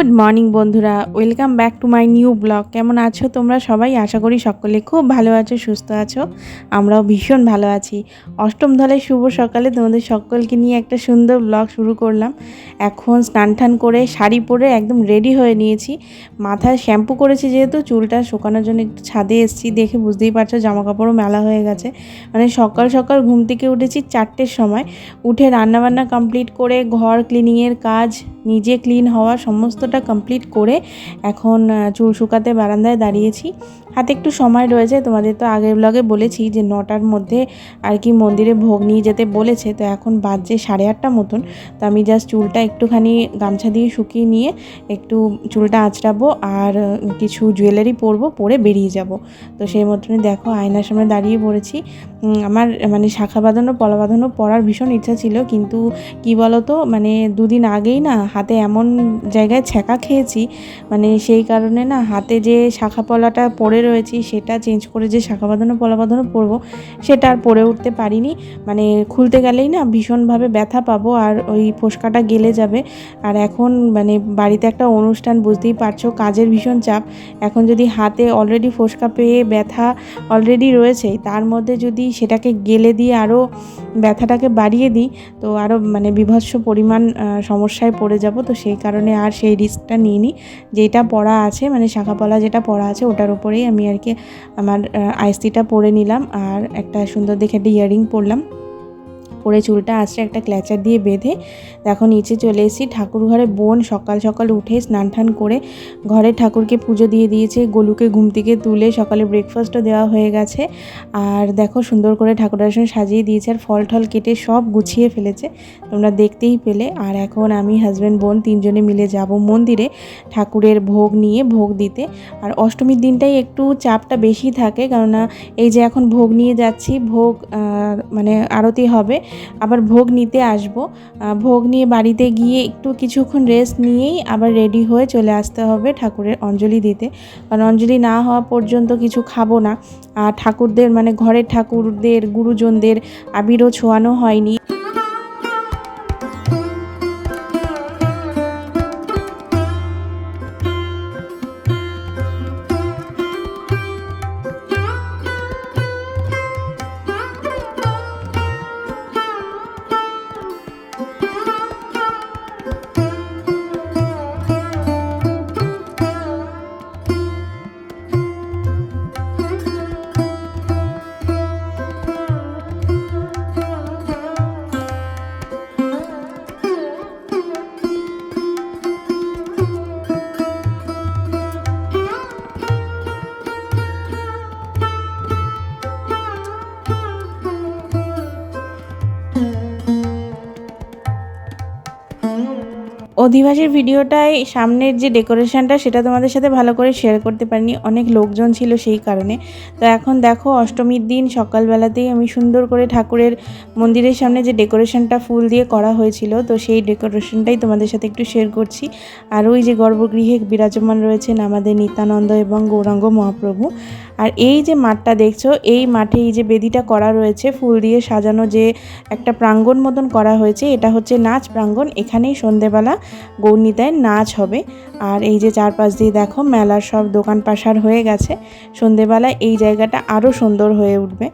Good morning বন্ধুরা, welcome back to my new blog. কেমন আছো তোমরা সবাই? আশা করি সকলে খুব ভালো আছো, সুস্থ আছো। আমরাও ভীষণ ভালো আছি। অষ্টম ধলের শুভ সকালে তোমাদের সকলকে নিয়ে একটা সুন্দর ব্লগ শুরু করলাম। এখন স্নান টান করে শাড়ি পরে একদম রেডি হয়ে নিয়েছি। মাথায় শ্যাম্পু করেছি যেহেতু, চুলটা শুকানোর জন্য একটু ছাদে এসেছি দেখে বুঝতেই পারছ জামা কাপড়ও মেলা হয়ে গেছে। মানে সকাল সকাল ঘুম থেকে উঠেছি চারটের সময়। উঠে রান্নাবান্না কমপ্লিট করে ঘর ক্লিনিংয়ের কাজ নিজে ক্লিন হওয়া সমস্তটা কমপ্লিট করে এখন চুল শুকাতে বারান্দায় দাঁড়িয়েছি। হাতে একটু সময় রয়েছে, তোমাদের তো আগের ব্লগে বলেছি যে নটার মধ্যে আর কি মন্দিরে ভোগ নিয়ে যেতে বলেছে, তো এখন বাজছে সাড়ে আটটা মতন, তো আমি জাস্ট চুলটা একটুখানি গামছা দিয়ে শুকিয়ে নিয়ে একটু চুলটা আঁচড়াবো আর কিছু জুয়েলারি পরবো, পরে বেরিয়ে যাব। তো সেই মতনই দেখো আয়নার সামনে দাঁড়িয়ে পড়েছি। আমার মানে শাখা বাঁধানো, পলা বাঁধানো পরার ভীষণ ইচ্ছা ছিল, কিন্তু কি বলতো মানে দুদিন আগেই না হাতে এমন জায়গায় ছ্যাঁকা খেয়েছি মানে সেই কারণে না হাতে যে শাখা পলাটা পরে রয়েছি, সেটা চেঞ্জ করে যে শাখা বাঁধানো পলা বাঁধানো পরবো, সেটা আর পরে উঠতে পারিনি। মানে খুলতে গেলেই না ভীষণভাবে ব্যথা পাবো আর ওই ফোসকাটা গেলে যাবে। আর এখন মানে বাড়িতে একটা অনুষ্ঠান, বুঝতেই পারছ, কাজের ভীষণ চাপ। এখন যদি হাতে অলরেডি ফোসকা পেয়ে ব্যথা অলরেডি রয়েছে, তার মধ্যে যদি সেটাকে গেলে দিয়ে আরও ব্যথাটাকে বাড়িয়ে দিই, তো আরও মানে বিভৎস পরিমাণ সমস্যায় পড়ে যাব। তো সেই কারণে আর সেই রিস্কটা নিইনি। যেটা পড়া আছে মানে শাখাপলা যেটা পড়া আছে, ওটার উপরেই আমি আর কি আমার আইসিটা পরে নিলাম আর একটা সুন্দর দেখে একটা ইয়ারিং পরলাম। পরে চুলটা আসছে একটা ক্ল্যাচার দিয়ে বেঁধে। দেখো, নিচে চলে এসেছি। ঠাকুর ঘরে বোন সকাল সকাল উঠে স্নান টান করে ঘরে ঠাকুরকে পুজো দিয়ে দিয়েছে, গোলুকে ঘুম থেকে তুলে সকালে ব্রেকফাস্টও দেওয়া হয়ে গেছে। আর দেখো, সুন্দর করে ঠাকুর আসন সাজিয়ে দিয়েছে আর ফল টল কেটে সব গুছিয়ে ফেলেছে। তোমরা দেখতেই পেলে। আর এখন আমি হাজব্যান্ড বোন তিনজনে মিলে যাব মন্দিরে ঠাকুরের ভোগ নিয়ে, ভোগ দিতে। আর অষ্টমীর দিনটাই একটু চাপটা বেশি থাকে, কেননা এই যে এখন ভোগ নিয়ে যাচ্ছি, ভোগ মানে আরতি হবে আবার ভোগ নিতে আসব। ভোগ নিয়ে বাড়িতে গিয়ে একটু কিছুক্ষণ রেস্ট নিয়েই আবার রেডি হয়ে চলে আসতে হবে ঠাকুরের অঞ্জলি দিতে। কারণ অঞ্জলি না হওয়া পর্যন্ত কিছু খাব না। আর ঠাকুরদের মানে ঘরের ঠাকুরদের, গুরুজনদের আবিরও ছোঁয়ানো হয়নি। অধিবাসীর ভিডিওটায় সামনের যে ডেকোরেশনটা, সেটা তোমাদের সাথে ভালো করে শেয়ার করতে পারিনি। অনেক লোকজন ছিল সেই কারণে। তো এখন দেখো, অষ্টমীর দিন, সকালবেলাতেই আমি সুন্দর করে ঠাকুরের মন্দিরের সামনে যে ডেকোরেশনটা ফুল দিয়ে করা হয়েছিল, তো সেই ডেকোরেশনটাই তোমাদের সাথে একটু শেয়ার করছি। আর ওই যে গর্ভগৃহে বিরাজমান রয়েছেন আমাদের নিত্যানন্দ এবং গৌরাঙ্গ মহাপ্রভু। আর এই যে মাঠটা দেখছ, এই মাঠে এই যে বেদিটা করা রয়েছে, ফুল দিয়ে সাজানো যে একটা প্রাঙ্গণ মতন করা হয়েছে, এটা হচ্ছে নাচ প্রাঙ্গণ। এখানেই সন্ধেবেলা গৌরনীতায় নাচ হবে। আর এই যে চারপাশ দিয়ে দেখো, মেলার সব দোকান পাশার হয়ে গেছে। সন্ধেবেলায় এই জায়গাটা আরও সুন্দর হয়ে উঠবে।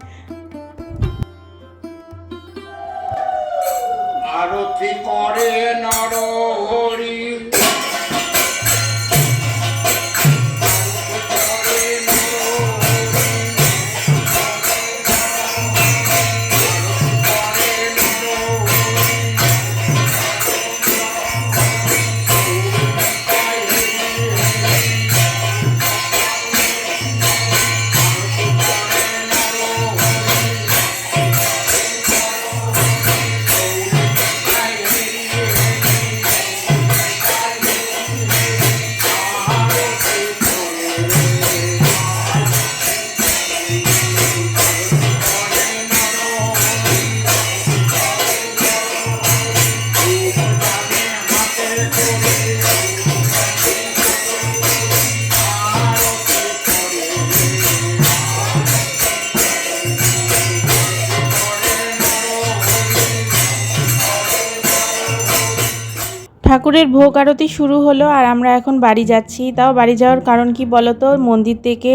আরতি করে নর ঠাকুরের ভোগ আরতি শুরু হলো আর আমরা এখন বাড়ি যাচ্ছি। তাও বাড়ি যাওয়ার কারণ কি বলতো? মন্দির থেকে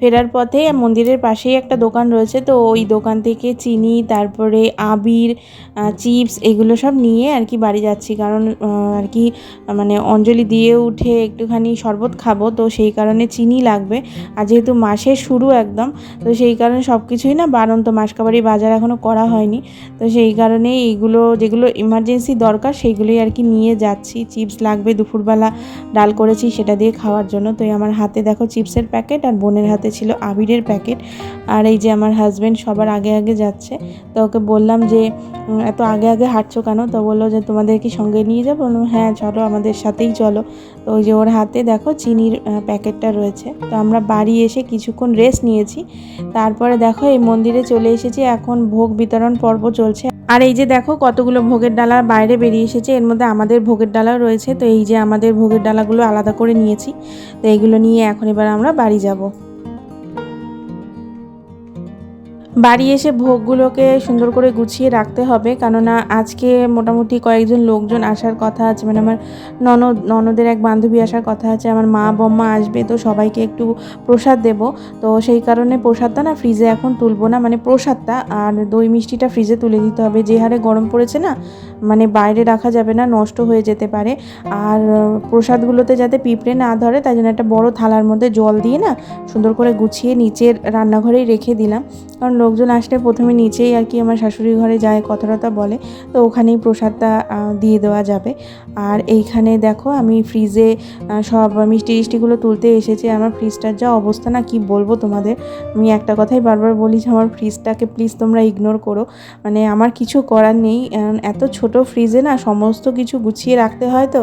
ফেরার পথে মন্দিরের পাশেই একটা দোকান রয়েছে। তো ওই দোকান থেকে চিনি, তারপরে আবির চিপস এগুলো সব নিয়ে আর কি বাড়ি যাচ্ছি। কারণ আর কি মানে অঞ্জলি দিয়ে উঠে একটুখানি শরবত খাব, তো সেই কারণে চিনি লাগবে। আর যেহেতু মাসের শুরু একদম, তো সেই কারণে সব কিছুই না বারণ বারন্ত মাসকাবাড়ি বাজার এখনও করা হয়নি। তো সেই কারণে এইগুলো, যেগুলো ইমার্জেন্সি দরকার, সেইগুলোই আর কি নিয়ে যাচ্ছি। চিপস লাগবে, দুপুরবেলা ডাল করেছি সেটা দিয়ে খাওয়ার জন্য। তো আমার হাতে দেখো চিপসের প্যাকেট আর বোনের হাতে ছিল আবিরের প্যাকেট। আর এই যে আমার হাজব্যান্ড সবার আগে আগে যাচ্ছে, তো ওকে বললাম যে এত আগে আগে হাঁটছো কেন? তো বলল যে তোমাদের কি সঙ্গে নিয়ে যাব। বললাম হ্যাঁ চলো, আমাদের সাথেই চলো। তো ওই যে ওর হাতে দেখো চিনির প্যাকেটটা রয়েছে। তো আমরা বাড়ি এসে কিছুক্ষণ রেস্ট নিয়েছি। তারপরে দেখো এই মন্দিরে চলে এসেছি। এখন ভোগ বিতরণ পর্ব চলছে। আর এই যে দেখো কতগুলো ভোগের ডালা বাইরে বেরিয়ে এসেছে। এর মধ্যে আমাদের ভোগের ডালাও রয়েছে। তো এই যে আমাদের ভোগের ডালাগুলো আলাদা করে নিয়েছি। তো এইগুলো নিয়ে এখন এবার আমরা বাড়ি যাব। বাড়ি এসে ভোগগুলোকে সুন্দর করে গুছিয়ে রাখতে হবে। কেননা আজকে মোটামুটি কয়েকজন লোকজন আসার কথা আছে মানে আমার ননদ, ননদের এক বান্ধবী আসার কথা আছে, আমার মা বম্মা আসবে তো সবাইকে একটু প্রসাদ দেব। তো সেই কারণে প্রসাদটা না ফ্রিজে এখন তুলবো না মানে প্রসাদটা আর দই মিষ্টিটা ফ্রিজে তুলে দিতে হবে। যে হারে গরম পড়েছে না মানে বাইরে রাখা যাবে না, নষ্ট হয়ে যেতে পারে। আর প্রসাদগুলোতে যাতে পিঁপড়ে না ধরে, তাই জন্য একটা বড় থালার মধ্যে জল দিয়ে না সুন্দর করে গুছিয়ে নিচের রান্নাঘরেই রেখে দিলাম। কারণ লোকজন আসলে প্রথমে নিচেই আর কি আমার শাশুড়ি ঘরে যায় কথা টথা বলে। তো ওখানেই প্রসাদটা দিয়ে দেওয়া যাবে। আর এইখানে দেখো আমি ফ্রিজে সব মিষ্টি টিষ্টিগুলো তুলতে এসেছি। আমার ফ্রিজটার যা অবস্থা না, কি বলব তোমাদের? আমি একটা কথাই বারবার বলি যে, আমার ফ্রিজটাকে প্লিজ তোমরা ইগনোর করো। মানে আমার কিছু করার নেই। এত ছোট ফ্রিজে না সমস্ত কিছু গুছিয়ে রাখতে হয় তো,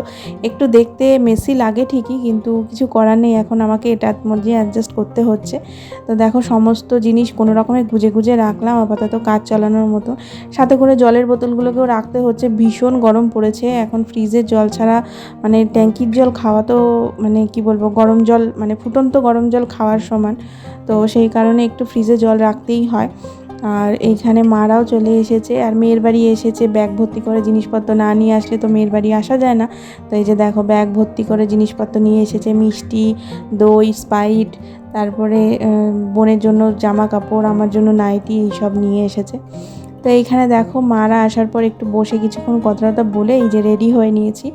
একটু দেখতে মেসি লাগে ঠিকই, কিন্তু কিছু করার নেই। এখন আমাকে এটার মধ্যে অ্যাডজাস্ট করতে হচ্ছে। তো দেখো সমস্ত জিনিস কোনো রকমে গুজে গুজে রাখলাম, আপাতত কাজ চালানোর মতো। সাথে করে জলের বোতলগুলোকেও রাখতে হচ্ছে। ভীষণ গরম পড়েছে। এখন ফ্রিজের জল ছাড়া মানে ট্যাঙ্কির জল খাওয়া তো মানে কি বলব, গরম জল মানে ফুটন্ত গরম জল খাওয়ার সমান। তো সেই কারণে একটু ফ্রিজে জল রাখতেই হয়। আর এইখানে মারাও চলে এসেছে। আর মেয়ের বাড়ি এসেছে। ব্যাগ ভর্তি করে জিনিসপত্র না নিয়ে আসলে তো মেয়ের বাড়ি আসা যায় না। তো এই যে দেখো, ব্যাগ ভর্তি করে জিনিসপত্র নিয়ে এসেছে। মিষ্টি, দই স্পাইট তারপরে বোনের জন্য জামা কাপড় আমার জন্য নাইটি এইসব নিয়ে এসেছে। তো এইখানে দেখো, মারা আসার পর একটু বসে কিছুক্ষণ কথাটা বলে এই যে রেডি হয়ে নিয়েছি।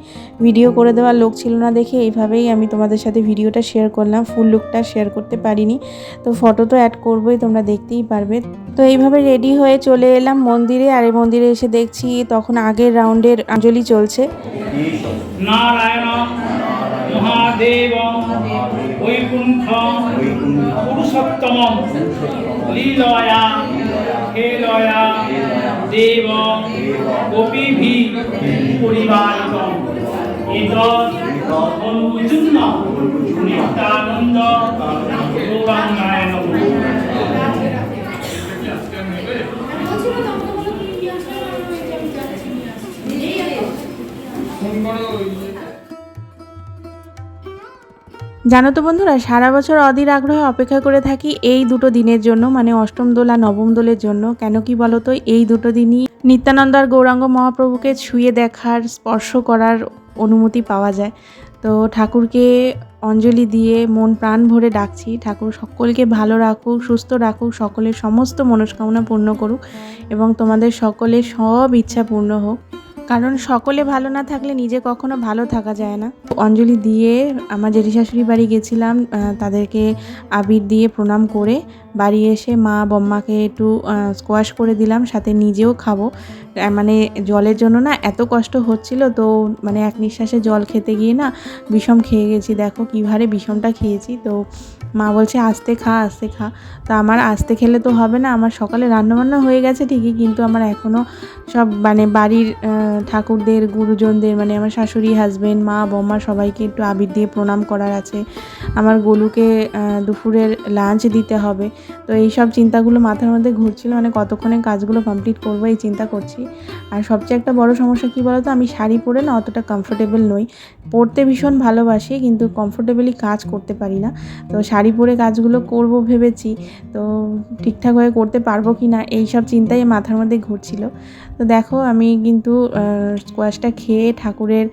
ভিডিও করে দেওয়ার লোক ছিল না দেখে এইভাবেই আমি তোমাদের সাথে ভিডিওটা শেয়ার করলাম। ফুল লুকটা শেয়ার করতে পারিনি। তো ফটো তো অ্যাড করবোই, তোমরা দেখতেই পারবে। তো এইভাবে রেডি হয়ে চলে এলাম মন্দিরে। আর এই মন্দিরে এসে দেখছি, তখন আগের রাউন্ডের আঞ্জলি চলছে। মহাদেব বৈকুণ্ঠ পুরুষোত্তম লীলয়া খেলয়া দেব গোপীভি পরিবারিত নিত্যানন্দ জানো তো বন্ধুরা, সারা বছর অধীর আগ্রহে অপেক্ষা করে থাকি এই দুটো দিনের জন্য মানে অষ্টম দোল আর নবম দোলের জন্য। কেন কি বলো তো এই দুটো দিনই নিত্যানন্দ আর গৌরাঙ্গ মহাপ্রভুকে ছুঁয়ে দেখার, স্পর্শ করার অনুমতি পাওয়া যায়। তো ঠাকুরকে অঞ্জলি দিয়ে মন প্রাণ ভরে ডাকছি। ঠাকুর, সকলকে ভালো রাখুক, সুস্থ রাখুক, সকলের সমস্ত মনস্কামনা পূর্ণ করুক এবং তোমাদের সকলের সব ইচ্ছা পূর্ণ হোক। কারণ সকলে ভালো না থাকলে নিজে কখনো ভালো থাকা যায় না। অঞ্জলি দিয়ে আমার জেঠি শাশুড়ি বাড়ি গেছিলাম তাদেরকে আবির দিয়ে প্রণাম করে বাড়ি এসে মা বম্মাকে একটু স্কোয়াশ করে দিলাম, সাথে নিজেও খাব। মানে জলের জন্য না এত কষ্ট হচ্ছিল তো মানে এক নিঃশ্বাসে জল খেতে গিয়ে না বিষম খেয়ে গেছি। দেখো কীভাবে বিষমটা খেয়েছি তো মা বলছে, আস্তে খা আস্তে খা। তো আমার আস্তে খেলে তো হবে না, আমার সকালে রান্নাবান্না হয়ে গেছে ঠিকই, কিন্তু আমার এখনও সব মানে বাড়ির ঠাকুরদের, গুরুজনদের মানে আমার শাশুড়ি হাজবেন্ড মা, বৌমা সবাইকে একটু আবির দিয়ে প্রণাম করার আছে। আমার গোলুকে দুপুরের লাঞ্চ দিতে হবে। তো এই সব চিন্তাগুলো মাথার মধ্যে ঘুরছিল মানে কতক্ষণে কাজগুলো কমপ্লিট করব এই চিন্তা করছি। আর সবচেয়ে একটা বড় সমস্যা কী বলতো, আমি শাড়ি পরে না অতটা কমফোর্টেবল নই। পরতে ভীষণ ভালোবাসি, কিন্তু কমফোর্টেবলি কাজ করতে পারি না। তো শাড়ি পরে কাজগুলো করব ভেবেছি তো ঠিকঠাকভাবে করতে পারব কি না এই সব চিন্তাই মাথার মধ্যে ঘুরছিল। তো দেখো আমি কিন্তু স্কোয়াশটা খেয়ে ঠাকুরের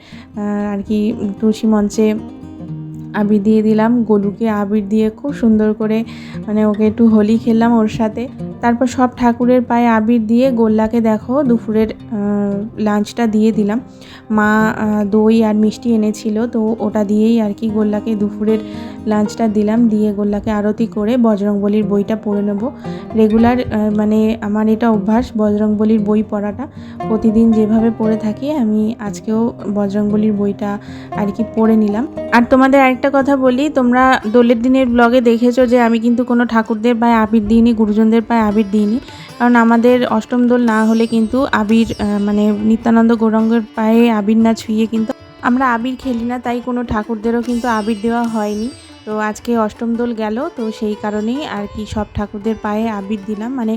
আর কি তুলসী মঞ্চে আবির দিয়ে দিলাম। গোলুকে আবির দিয়ে খুব সুন্দর করে মানে ওকে একটু হোলি খেললাম ওর সাথে। তারপর সব ঠাকুরের পায়ে আবির দিয়ে গোল্লাকে দেখো দুপুরের লাঞ্চটা দিয়ে দিলাম। মা দই আর মিষ্টি এনেছিল তো ওটা দিয়েই আর কি গোল্লাকে দুপুরের লাঞ্চটা দিলাম, দিয়ে গোল্লাকে আরতি করে বজরংবলির বইটা পড়ে নেব। রেগুলার মানে আমার এটা অভ্যাস বজরংবলির বই পড়াটা। প্রতিদিন যেভাবে পড়ে থাকি, আমি আজকেও বজরংবলির বইটা আর কি পড়ে নিলাম। আর তোমাদের আরেকটা কথা বলি, তোমরা দোলের দিনের ব্লগে দেখেছ যে আমি কিন্তু কোনো ঠাকুরদের পায়ে আবির দিইনি, গুরুজনদের পায়ে আবির দিইনি। কারণ আমাদের অষ্টম দোল না হলে কিন্তু আবির মানে নিত্যানন্দ গৌরঙ্গের পায়ে আবির না ছুঁয়ে কিন্তু আমরা আবির খেলি না, তাই কোনো ঠাকুরদেরও কিন্তু আবির দেওয়া হয়নি। তো আজকে অষ্টম দোল গেল, তো সেই কারণেই আর কি সব ঠাকুরদের পায়ে আবির দিলাম। মানে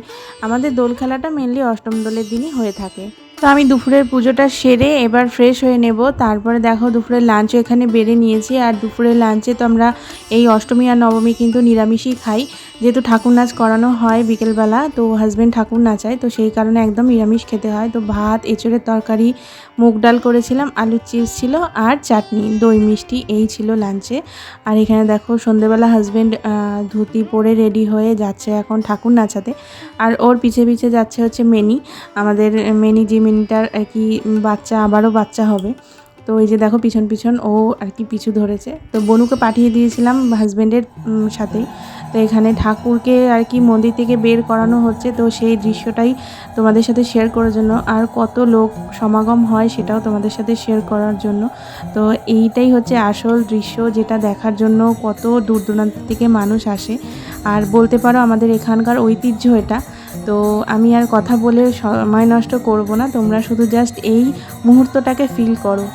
আমাদের দোল খেলাটা মেনলি অষ্টম দোলের দিনই হয়ে থাকে। তো আমি দুপুরের পুজোটা সেরে এবার ফ্রেশ হয়ে নেব। তারপরে দেখো দুপুরের লাঞ্চও এখানে বেড়ে নিয়েছি। আর দুপুরের লাঞ্চে তো আমরা এই অষ্টমী আর নবমী কিন্তু নিরামিষই খাই। যেহেতু ঠাকুর নাচ করানো হয় বিকেলবেলা, তো হাজব্যান্ড ঠাকুর নাচায়, তো সেই কারণে একদম নিরামিষ খেতে হয়। তো ভাত, এঁচড়ের তরকারি, মুগ ডাল করেছিলাম, আলুর চিপস ছিল আর চাটনি, দই মিষ্টি, এই ছিল লাঞ্চে আর এখানে দেখো সন্ধেবেলা হাজব্যান্ড ধুতি পরে রেডি হয়ে যাচ্ছে এখন ঠাকুর নাচাতে। আর ওর পিছে পিছে যাচ্ছে হচ্ছে মেনি। আমাদের মেনি যে মিনিটার আর কি বাচ্চা, আবারও বাচ্চা হবে। তো এই যে দেখো পিছন পিছন ও আর কি পিছু ধরেছে। তো বনুকে পাঠিয়ে দিয়েছিলাম হাজব্যান্ডের সাথেই। তো এখানে ঠাকুরকে আর কি মন্দির থেকে বের করানো হচ্ছে। তো সেই দৃশ্যটাই তোমাদের সাথে শেয়ার করার জন্য। আর কত লোক সমাগম হয় সেটাও তোমাদের সাথে শেয়ার করার জন্য। তো এইটাই হচ্ছে আসল দৃশ্য, যেটা দেখার জন্য কত দূর দূরান্ত থেকে মানুষ আসে। আর বলতে পারো আমাদের এখানকার ঐতিহ্য এটা। তো আমি আর কথা বলে সময় নষ্ট করব না, তোমরা শুধু জাস্ট এই মুহূর্তটাকে ফিল করো।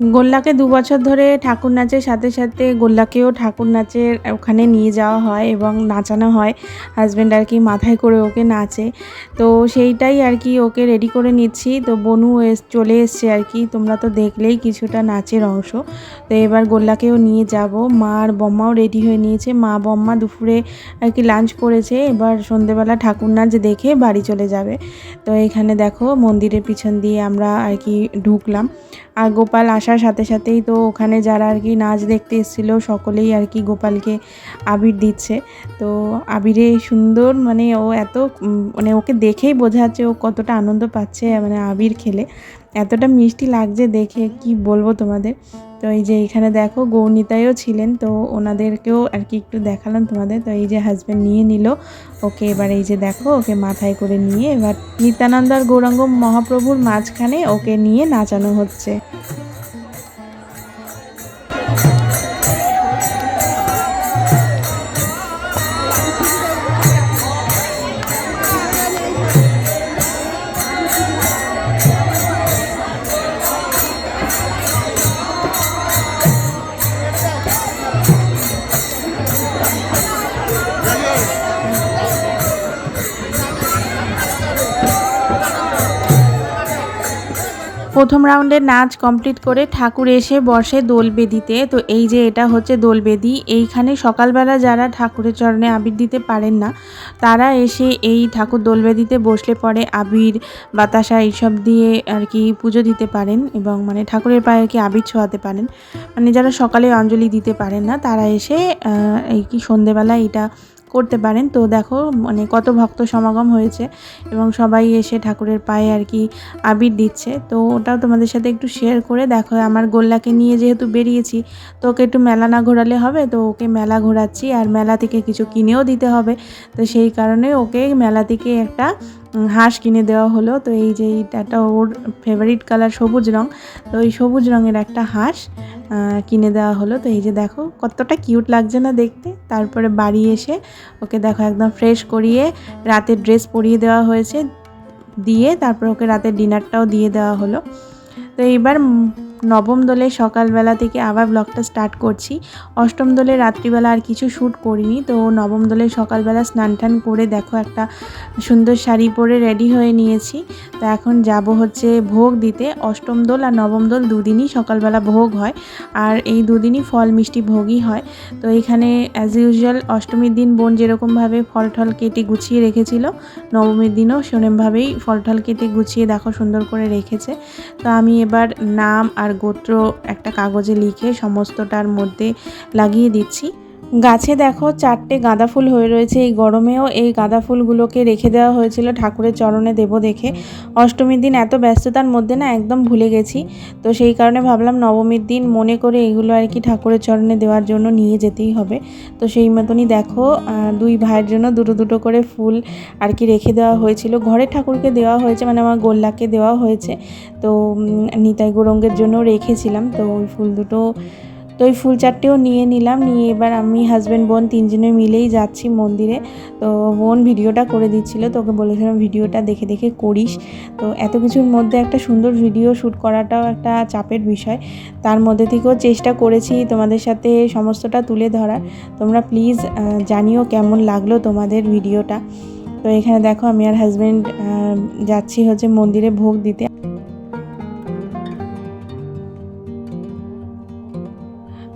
গোল্লাকে দু বছর ধরে ঠাকুর নাচের সাথে সাথে গোল্লাকেও ঠাকুর নাচের ওখানে নিয়ে যাওয়া হয় এবং নাচানো হয় হাজব্যান্ড আর কি মাথায় করে ওকে নাচে। তো সেইটাই আর কি ওকে রেডি করে নিচ্ছি। তো বনু এস, চলে এসছে আর কি। তোমরা তো দেখলেই কিছুটা নাচের অংশ। তো এবার গোল্লাকেও নিয়ে যাব। মা আর বম্মাও রেডি হয়ে নিয়েছে। মা, বম্মা দুপুরে আর কি লাঞ্চ করেছে। এবার সন্ধেবেলা ঠাকুর নাচ দেখে বাড়ি চলে যাবে। তো এখানে দেখো মন্দিরের পিছন দিয়ে আমরা আর কি ঢুকলাম। আর গোপাল আসার সাথে সাথেই তো ওখানে যারা আর কি নাচ দেখতে এসেছিল, সকলেই আর কি গোপালকে আবির দিচ্ছে। তো আবিরে সুন্দর মানে ও এত মানে ওকে দেখেই বোঝা যাচ্ছে ও কতটা আনন্দ পাচ্ছে মানে আবির খেলে। এতটা মিষ্টি লাগছে দেখে, কি বলব তোমাদের? তো এই যে এখানে দেখো গৌনিতায়ও ছিলেন, তো ওনাদেরকেও আর কি একটু দেখালাম তোমাদের। তো এই যে হাজব্যান্ড নিয়ে নিল, ওকে এবার এই যে দেখো, ওকে মাথায় করে নিয়ে এবার নিত্যানন্দ আর গৌরাঙ্গ মহাপ্রভুর মাঝখানে ওকে নিয়ে নাচানো হচ্ছে। প্রথম রাউন্ডের নাচ কমপ্লিট করে ঠাকুর এসে বসে দোল বেদিতে তো এই যে এটা হচ্ছে দোল বেদি এইখানে সকালবেলা যারা ঠাকুরের চরণে আবির দিতে পারেন না, তারা এসে এই ঠাকুর দোল বেদিতে বসলে পরে আবির, বাতাসা এইসব দিয়ে আর কি পুজো দিতে পারেন এবং মানে ঠাকুরের পায়ে আর কি আবির ছোঁয়াতে পারেন। মানে যারা সকালে অঞ্জলি দিতে পারেন না, তারা এসে এই কি সন্ধেবেলা এটা করতে পারেন। তো দেখো মানে কত ভক্ত সমাগম হয়েছে এবং সবাই এসে ঠাকুরের পায়ে আর কি আবির দিচ্ছে। তো ওটাও তোমাদের সাথে একটু শেয়ার করে দেখো, আমার গোল্লাকে নিয়ে যেহেতু বেরিয়েছি, তো ওকে একটু মেলা না ঘোরালে হবে? তো ওকে মেলা ঘোরাচ্ছি আর মেলা থেকে কিছু কিনেও দিতে হবে। তো সেই কারণে ওকে মেলা থেকে একটা হাঁস কিনে দেওয়া হলো। তো এই যে এইটা ওর ফেভারিট কালার সবুজ রং। তো এই সবুজ রঙের একটা হাঁস কিনে দেওয়া হলো। তো এই যে দেখো, কতটা কিউট লাগছে না দেখতে। তারপরে বাড়ি এসে ওকে দেখো একদম ফ্রেশ করিয়ে রাতের ড্রেস পরিয়ে দেওয়া হয়েছে। দিয়ে তারপর ওকে রাতের ডিনারটাও দিয়ে দেওয়া হলো। তো এইবার নবম দোলে সকালবেলা থেকে আবার ব্লগটা স্টার্ট করছি। অষ্টম দোলে রাত্রিবেলা আর কিছু শ্যুট করিনি, তো নবম দোলে সকালবেলা স্নান টান করে দেখো একটা সুন্দর শাড়ি পরে রেডি হয়ে নিয়েছি। তো এখন যাব হচ্ছে ভোগ দিতে। অষ্টম দোল আর নবম দোল দুদিনই সকালবেলা ভোগ হয়, আর এই দুদিনই ফল মিষ্টি ভোগই হয়। তো এখানে অ্যাজ ইউজুয়াল অষ্টমীর দিন বোন যেরকমভাবে ফল টল কেটে গুছিয়ে রেখেছিল, নবমীর দিনও সেরকমভাবেই ফল টল কেটে গুছিয়ে দেখো সুন্দর করে রেখেছে। তো আমি এবার নাম আর গোত্র একটা কাগজে লিখে সমস্তটার মধ্যে লাগিয়ে দিচ্ছি। গাছে দেখো চারটে গাঁদা ফুল হয়ে রয়েছে। এই গরমেও এই গাঁদা ফুলগুলোকে রেখে দেওয়া হয়েছিল ঠাকুরের চরণে দেব দেখে। অষ্টমীর দিন এত ব্যস্ততার মধ্যে না একদম ভুলে গেছি। তো সেই কারণে ভাবলাম নবমীর দিন মনে করে এগুলো আর কি ঠাকুরের চরণে দেওয়ার জন্য নিয়ে যেতেই হবে। তো সেই মতনই দেখো দুই ভাইয়ের জন্য দুটো দুটো করে ফুল আর কি রেখে দেওয়া হয়েছিল। ঘরের ঠাকুরকে দেওয়া হয়েছে মানে আমার গোল্লাকে দেওয়া হয়েছে। তো নিতাই গৌরঙ্গের জন্য রেখেছিলাম। তো ওই ফুল দুটো তো ওই ফুল চারটেও নিয়ে নিলাম, নিয়ে এবার আমি হাজব্যান্ড বোন তিনজনে মিলেই যাচ্ছি মন্দিরে। তো বোন ভিডিওটা করে দিচ্ছিল, তো ওকে বলেছিলাম, ভিডিওটা দেখে দেখে করিস। তো এত কিছুর মধ্যে একটা সুন্দর ভিডিও শ্যুট করাটাও একটা চাপের বিষয়। তার মধ্যে থেকেও চেষ্টা করেছি তোমাদের সাথে সমস্তটা তুলে ধরার। তোমরা প্লিজ জানিও কেমন লাগল তোমাদের ভিডিওটা তো এখানে দেখো, আমি আর হাজব্যান্ড যাচ্ছি হচ্ছে মন্দিরে ভোগ দিতে।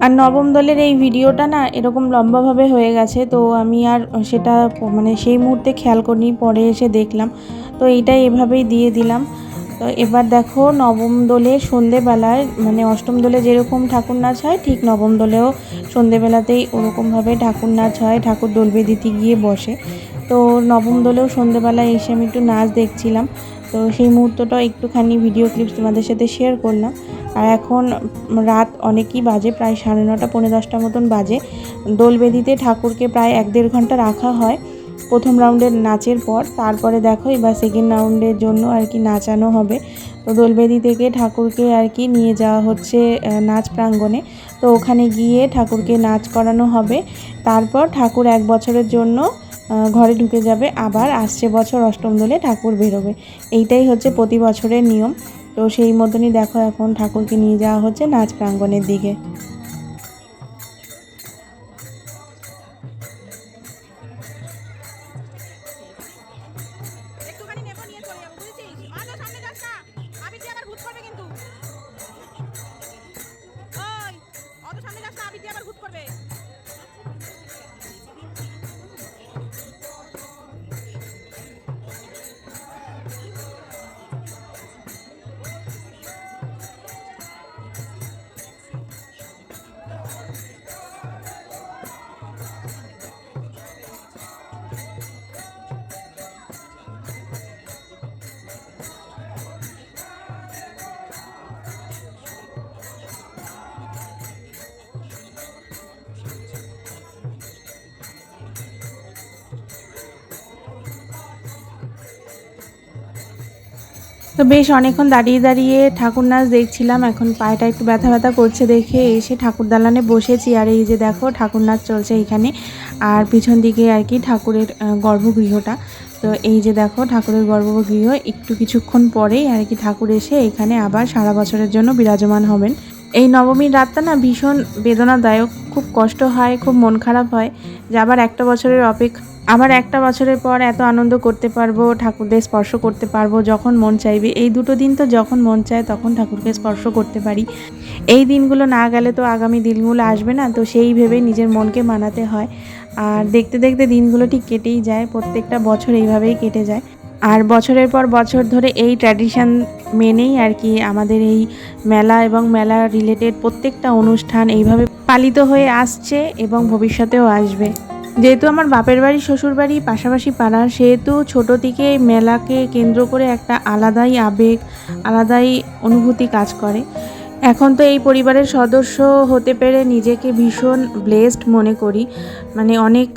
আর নবম দলের এই ভিডিওটা না এরকম লম্বাভাবে হয়ে গেছে, তো আমি আর সেটা মানে সেই মুহূর্তে খেয়াল করিনি, পরে এসে দেখলাম। তো এইটাই এভাবেই দিয়ে দিলাম। তো এবার দেখো নবম দোলে সন্ধেবেলায় মানে অষ্টম দোলে যেরকম ঠাকুর নাচ হয়, ঠিক নবম দোলেও সন্ধেবেলাতেই ওরকমভাবে ঠাকুর নাচ হয়, ঠাকুর দোলবে দিতে গিয়ে বসে। তো নবম দোলেও সন্ধেবেলায় এসে আমি একটু নাচ দেখছিলাম। তো সেই মুহূর্তটা একটুখানি ভিডিও ক্লিপস তোমাদের সাথে শেয়ার করলাম। আর এখন রাত অনেকই বাজে, প্রায় সাড়ে নটা, পৌনে দশটা মতন বাজে। দোলবেদিতে ঠাকুরকে প্রায় এক দেড় ঘণ্টা রাখা হয় প্রথম রাউন্ডের নাচের পর। তারপরে দেখো এবার সেকেন্ড রাউন্ডের জন্য আর কি নাচানো হবে। তো দোলবেদি থেকে ঠাকুরকে আর কি নিয়ে যাওয়া হচ্ছে নাচ প্রাঙ্গণে। তো ওখানে গিয়ে ঠাকুরকে নাচ করানো হবে। তারপর ঠাকুর এক বছরের জন্য ঘরে ঢুকে যাবে। আবার আসছে বছর অষ্টম দোলে ঠাকুর বেরোবে। এইটাই হচ্ছে প্রতি বছরের নিয়ম। তো সেই মতনই দেখো এখন ঠাকুরকে নিয়ে যাওয়া হচ্ছে নাচ প্রাঙ্গনের দিকে। তো বেশ অনেকক্ষণ দাঁড়িয়ে দাঁড়িয়ে ঠাকুর নাচ দেখছিলাম, এখন পায়েটা একটু ব্যথা ব্যথা করছে দেখে এসে ঠাকুর দালানে বসেছি। আর এই যে দেখো, ঠাকুর নাচ চলছে এখানে। আর পিছন দিকে আর কি ঠাকুরের গর্ভগৃহটা। তো এই যে দেখো, ঠাকুরের গর্ভগৃহ। একটু কিছুক্ষণ পরেই আর কি ঠাকুর এসে এখানে আবার সারা বছরের জন্য বিরাজমান হবেন। এই নবমীর রাতটা না ভীষণ বেদনাদায়ক, খুব কষ্ট হয়, খুব মন খারাপ হয়। যে আবার একটা বছরের অপেক্ষা আবার একটা বছরের পর এত আনন্দ করতে পারব ঠাকুরদের স্পর্শ করতে পারব, যখন মন চাইবে। এই দুটো দিন তো যখন মন চায় তখন ঠাকুরকে স্পর্শ করতে পারি। এই দিনগুলো না গেলে তো আগামী দিনগুলো আসবে না, তো সেই ভেবে নিজের মনকে মানাতে হয়। আর দেখতে দেখতে দিনগুলো ঠিক কেটেই যায়, প্রত্যেকটা বছর এইভাবেই কেটে যায়। আর বছরের পর বছর ধরে এই ট্র্যাডিশান মেনেই আর কি আমাদের এই মেলা এবং মেলা রিলেটেড প্রত্যেকটা অনুষ্ঠান এইভাবে পালিত হয়ে আসছে এবং ভবিষ্যতেও আসবে। যেহেতু আমার বাপের বাড়ি, শ্বশুর বাড়ি, পাশাপাশি পাড়া সেহেতু ছোটো থেকে মেলাকে কেন্দ্র করে একটা আলাদাই আবেগ, আলাদাই অনুভূতি কাজ করে। এখন তো এই পরিবারের সদস্য হতে পেরে নিজেকে ভীষণ ব্লেসড মনে করি। মানে অনেক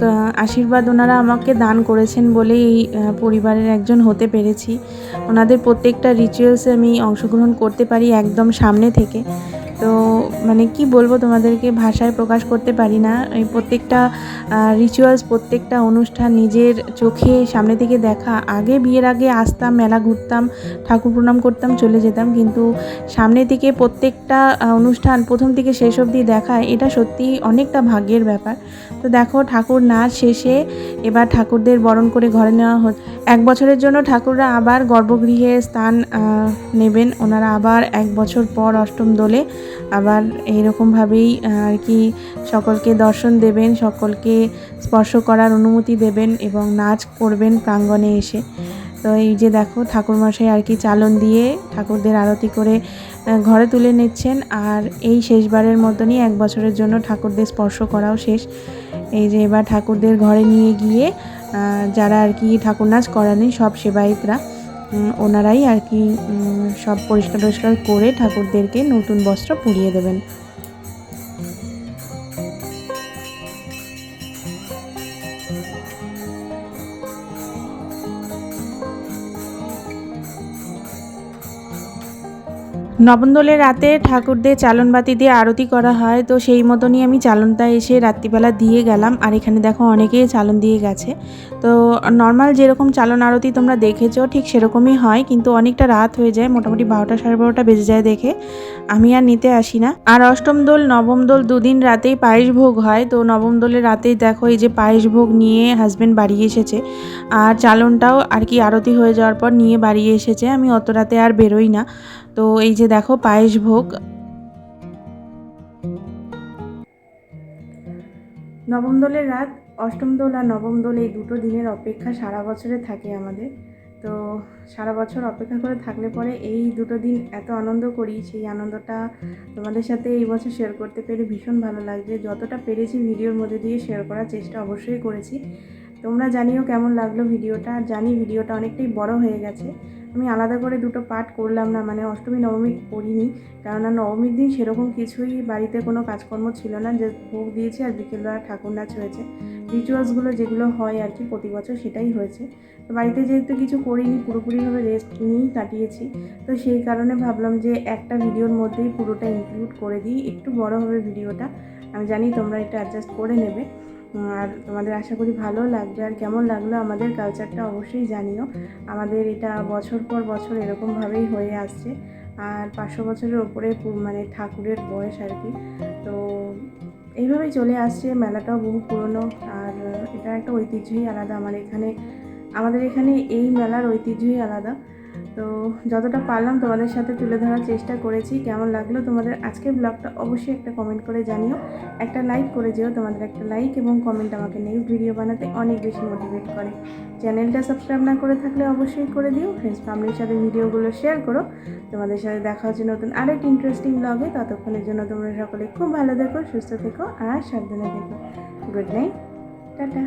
আশীর্বাদ ওনারা আমাকে দান করেছেন বলেই এই পরিবারের একজন হতে পেরেছি। ওনাদের প্রত্যেকটা রিচুয়ালসে আমি অংশগ্রহণ করতে পারি একদম সামনে থেকে। তো মানে কি বলব তোমাদেরকে, ভাষায় প্রকাশ করতে পারি না। এই প্রত্যেকটা রিচুয়ালস প্রত্যেকটা অনুষ্ঠান নিজের চোখে সামনে থেকে দেখা। আগে বিয়ের আগে আসতাম, মেলা ঘুরতাম, ঠাকুর প্রণাম করতাম, চলে যেতাম। কিন্তু সামনে থেকে প্রত্যেকটা অনুষ্ঠান প্রথম থেকে শেষ অবধি দেখা, এটা সত্যি অনেকটা ভাগ্যের ব্যাপার। তো দেখো, ঠাকুর নাচ শেষে এবার ঠাকুরদের বরণ করে ঘরে নেওয়া হচ্ছে এক বছরের জন্য ঠাকুররা আবার গর্ভগৃহে স্থান নেবেন। ওনারা আবার এক বছর পর অষ্টম দোলে আবার এইরকমভাবেই আর কি সকলকে দর্শন দেবেন, সকলকে স্পর্শ করার অনুমতি দেবেন এবং নাচ করবেন প্রাঙ্গণে এসে। তো এই যে দেখো, ঠাকুরমশাই আর কি চালন দিয়ে ঠাকুরদের আরতি করে ঘরে তুলে নিচ্ছেন। আর এই শেষবারের মতনই এক বছরের জন্য ঠাকুরদের স্পর্শ করাও শেষ। এই যে এবার ঠাকুরদের ঘরে নিয়ে গিয়ে যারা আর কি ঠাকুর নাচ করানি সব সেবায়িতরা ওনারাই আর কি সব পরিষ্কার টরিষ্কার করে ঠাকুরদেরকে নতুন বস্ত্র পরিয়ে দেবেন। নবমদোলের রাতে ঠাকুরদের চালনবাতি দিয়ে আরতি করা হয়। তো সেই মতনই আমি চালনটা এসে রাত্রিবেলা দিয়ে গেলাম। আর এখানে দেখো অনেকেই চালন দিয়ে গেছে। তো নর্মাল যেরকম চালন আরতি তোমরা দেখেছ, ঠিক সেরকমই হয়। কিন্তু অনেকটা রাত হয়ে যায়, মোটামুটি বারোটা সাড়ে বারোটা বেজে যায় দেখে। আমি আর নিতে আসি না। আর অষ্টম দোল নবম দোল দুদিন রাতেই পায়েস ভোগ হয়। তো নবম দোলের রাতেই দেখো এই যে পায়েস ভোগ নিয়ে হাজব্যান্ড বাড়ি এসেছে। আর চালনটাও আর কি আরতি হয়ে যাওয়ার পর নিয়ে বাড়ি এসেছে। আমি অত রাতে আর বেরোই না। তো এই যে দেখো পায়েস ভোগ। নবম দোলের রাত, অষ্টম দোল আর নবম দোল এই দুটো দিনের অপেক্ষা সারা বছরে থাকে আমাদের। তো সারা বছর অপেক্ষা করে থাকলে পরে এই দুটো দিন এত আনন্দ করি, সেই আনন্দটা তোমাদের সাথে এই বছর শেয়ার করতে পেরে ভীষণ ভালো লাগছে। যতটা পেরেছি ভিডিওর মধ্যে দিয়ে শেয়ার করার চেষ্টা অবশ্যই করেছি। তোমরা জানিও কেমন লাগল ভিডিওটা। আর জানি ভিডিওটা অনেকটাই বড় হয়ে গেছে। আমি আলাদা করে দুটো পার্ট করলাম না মানে অষ্টমী, নবমী করিনি। কেননা নবমীর দিন সেরকম কিছুই বাড়িতে কোনো কাজকর্ম ছিল না। যে ভোগ দিয়েছি আর বিকেলবেলা ঠাকুর নাচ হয়েছে রিচুয়ালসগুলো যেগুলো হয় আর কি প্রতি বছর সেটাই হয়েছে। তো বাড়িতে যেহেতু কিছু করিনি, পুরোপুরিভাবে রেস্ট নিয়েই কাটিয়েছি। তো সেই কারণে ভাবলাম যে একটা ভিডিওর মধ্যেই পুরোটা ইনক্লুড করে দিই। একটু বড় হবে ভিডিওটা। আমি জানি তোমরা এটা অ্যাডজাস্ট করে নেবে। আর তোমাদের আশা করি ভালো লাগবে। আর কেমন লাগল আমাদের কালচারটা অবশ্যই জানিও। আমাদের এটা বছর পর বছর এরকমভাবেই হয়ে আসছে। আর পাঁচশো বছরের ওপরে মানে ঠাকুরের বয়স আর কি। তো এইভাবেই চলে আসছে। মেলাটাও বহু পুরনো। আর এটা একটা ঐতিহ্যই আলাদা। আমার এখানে, আমাদের এখানে এই মেলার ঐতিহ্যই আলাদা। তো যতটা পারলাম তোমাদের সাথে তুলে ধরার চেষ্টা করেছি। কেমন লাগল তোমাদের আজকের ব্লগটা অবশ্যই একটা কমেন্ট করে জানিও। একটা লাইক করে যেও তোমাদের একটা লাইক এবং কমেন্ট আমাকে নেক্সট ভিডিও বানাতে অনেক বেশি মোটিভেট করে। চ্যানেলটা সাবস্ক্রাইব না করে থাকলে অবশ্যই করে দিও। ফ্রেন্ডস ফ্যামিলির সাথে ভিডিওগুলো শেয়ার করো। তোমাদের সাথে দেখা হচ্ছে নতুন আরেক ইন্টারেস্টিং ব্লগে ততক্ষণের জন্য তোমরা সকলে খুব ভালো থেকো, সুস্থ থেকো আর সাবধানে থেকো। Good night tata